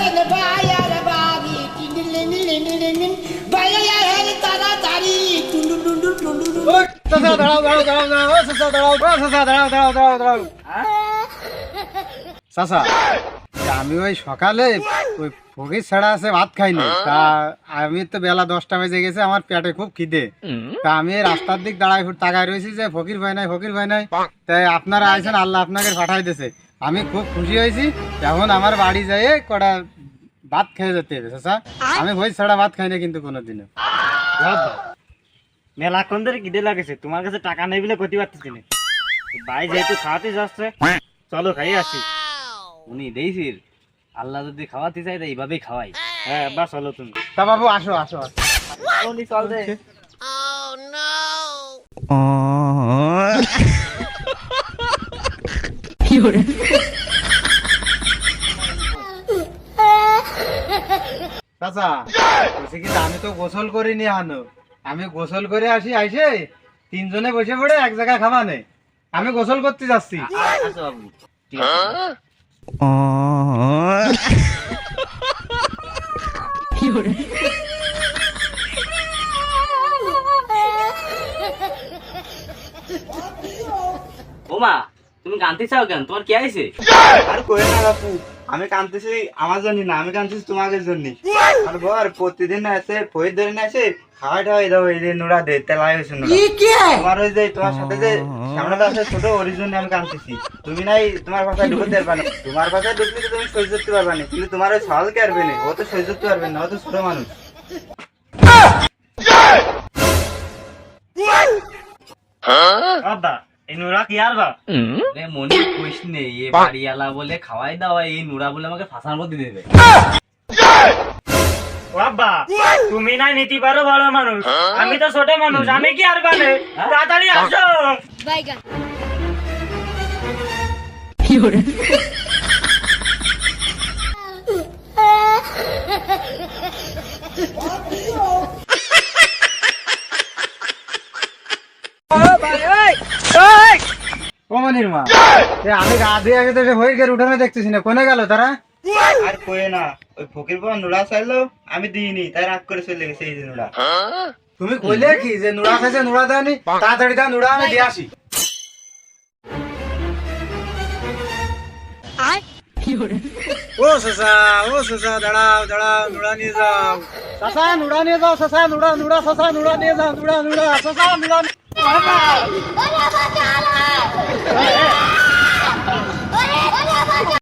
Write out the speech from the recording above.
ছেলে ভাইয়ার বাড়ি টিন্ডিলিন্ডিলিন্ডিলিন্ডিন ভাইয়ার হেলে তাড়াতাড়ি টুন্ডু টুন্ডু টুন্ডু টুন্ডু দাঁড়াও দাঁড়াও দাঁড়াও দাঁড়াও দাঁড়াও দাঁড়াও দাঁড়াও দাঁড়াও দাঁড়াও চাচা আমি ওই সকালে ওই ফকির ছাড়া আছে ভাত খাইনি। তা আমি তো বেলা দশটা বেজে গেছে আমার পেটে খুব খিদে। তা আমি রাস্তার দিক দাঁড়ায় তাকায় রয়েছি যে ফকির ভাই নাই ফকির ভাই নাই। তাই আপনারা আইছেন আল্লাহ আপনাকে পাঠাই দিয়েছে আমি খুব খুশি হয়েছি। এখন আমার বাড়ি যাই কটা ভাত খেয়ে যেতে হবে চাচা। আমি ভোজ ছাড়া ভাত খাই না কিন্তু কোনোদিনও। মেলাক্ষণ ধরে কিদে লাগেছে তোমার কাছে টাকা নেই বলে ক্ষতি পারতেছি না। ভাই যেহেতু খাওয়াতে যাচ্ছে চলো খাই আসি। উনি দেইছির আল্লাহ যদি খাওয়াতে চাই তো এইভাবেই খাওয়াই। হ্যাঁ বা চলো তুমি। তা বাবু আসো আসো আসো। উনি চল দে। চাচা বলছি কি আমি তো গোসল করিনি হানো। আমি গোসল করে আসি আইসে তিনজনে বসে পড়ে এক জায়গায় খাবা নেই আমি গোসল করতে যাচ্ছি। বাবু ঠিক আছে ওমা তুমি কানতে চাও কেন? তোমার কি আইছে আর কই না বাপু আমি কাঁদতেছি আমার জন্য না আমি কাঁদতেছি তোমাদের জন্য আর বর প্রতিদিন আছে ফয়ের ধরে না আসে খাওয়াই টাওয়াই দাও এই যে নোড়া দে তেলাই হয়েছে নোড়া তোমার ওই যে তোমার সাথে যে সামনে আছে ছোট ওর জন্য আমি কাঁদতেছি। তুমি নাই তোমার ভাষায় ঢুকতে পারবে না। তোমার ভাষায় ঢুকলে তুমি সহ্য করতে পারবে না কিন্তু তোমার ওই সহজ কে পারবে না ও তো সহ্য করতে পারবে না ও তো ছোট মানুষ। বাবা এই নোরা কি আর বা? মনে কইস নে এ বাড়িওয়ালা বলে খাওয়াই দাওয়াই এই নুরা বলে আমাকে ফাঁসার মধ্যে দেবে। বাবা তুমি না নিতে পারো বড় মানুষ আমি তো ছোট মানুষ আমি কি আর বানে তাড়াতাড়ি আসো। বাইগা ও মনির মা। আমি গা আগে তো হয়ে গেলে উঠানে দেখতেছি না। কোনে গেল তারা? আর কয়ে না। ওই ফকির বাবা নোড়া চাইলো আমি দিইনি তাই রাগ করে চলে গেছে এই যে নোড়া তুমি কইলে কি যে নুড়া খাইছে নুড়া দেওনি তাড়াতাড়ি দাও নুড়া আমি দিয়ে আসি। ও সসা ও সসা দাঁড়াও দাঁড়াও নুড়া নিয়ে যাও। সসা নুড়া নিয়ে যাও সসা নুড়া নুড়া সসা নুড়া নিয়ে যাও নুড়া নুড়া সসা নুড়া